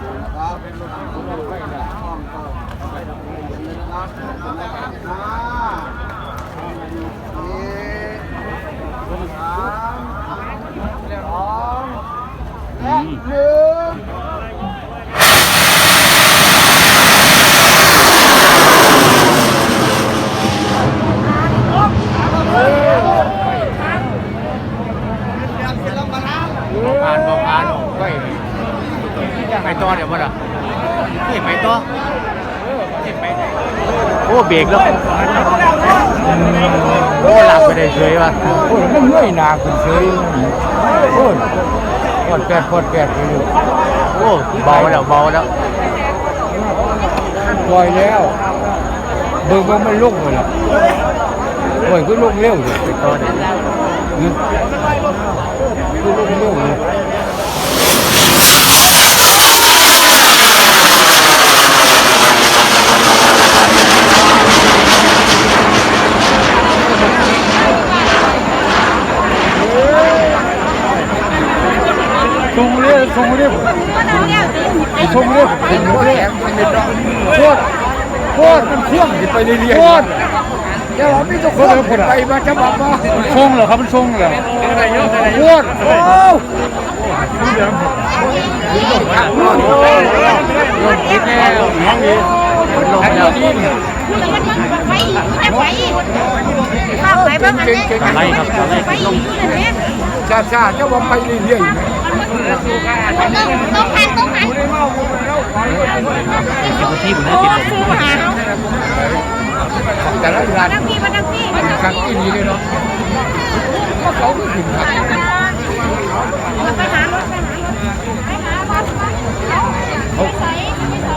ครับ ต่อเดี๋ยวบ่ล่ะนี่ไปต่อโอ้เบรกแล้วโอ้หลับไปได้เฉยว่ะโอ้ยมันเมื่อยหนาคุณเฉยโอ้ยปวดแปดปวดแปดไปอยู่โอ้เบาแล้วเบาแล้วปล่อยแล้วเบิ่งว่ามันลุกเลยล่ะโอ้ยก็ลุกเร็วอยู่ไปต่อเดี๋ยวนี่ก็ลุกเร็วเลยท รงเรียทรงเรียทรงเรียเป็นโคตรโคตรโคตรมันเชื่อมไปเรื่อยๆโคตรเดี๋ยวพี่ต้องคนไปมาจะบอกว่าทรงเหรอครับมันทรงเหรอโคตรโอ้คิดแล้วน้องนี่มันลงแล้วไปไปข้าวไปบ้างอันนี้อะไรครับอะไรไปชาชาจะว่าไปเรื่อยๆต้องต้องหันต้องหันสิบนาทีผมน่าติดลมซื้อมาหาเขาแต่ละงานนั่งพี่มานั่งพี่มานั่งครั้งพี่ที่นี้เลยเนาะเขาก็ถึงครับ ไปหารถไปหารถไปหาบ้านเขาใส่ไม่ใส่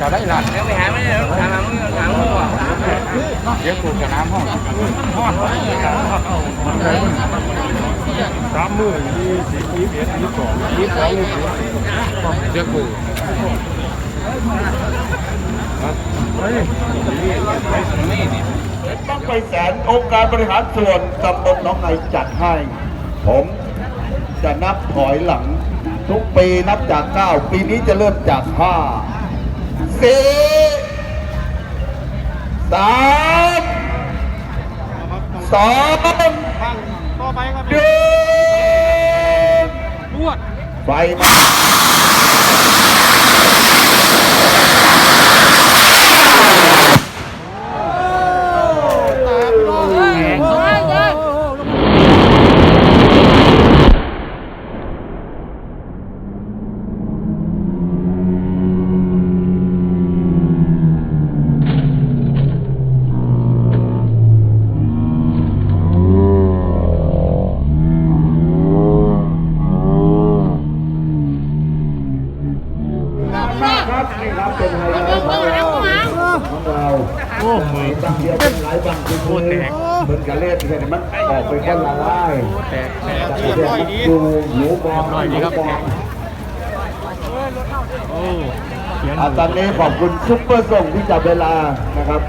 จะได้หลานไปหาไม่ได้หามามื่อหาเมื่อก่อนเดี๋ยวกูจะน้ำห้องห้องสามมือยี่สิบยี่สิบเอ็ดยี่สิบสองยี่สิบสองยี่สิบเดี๋ยวกูต้องไปแสนองค์การบริหารส่วนตำบลหน้องไงจัดให้ ผมจะนับถอยหลังทุกปีนับจากเก้าปีนี้จะเริ่มจากห้า สี่สามสองหนึ่งไฟมา โอ้มือบางเดียวเป็นหลายบางคือมือเหมือนกับเล่นกันมันออกไปคนละลายแตกแตกแต่เดี๋ยดีหมูบอลหมูบอลโอ้เสียงอะตอนนี้ขอบคุณซุปเปอร์ส่งที่จับเวลานะครับ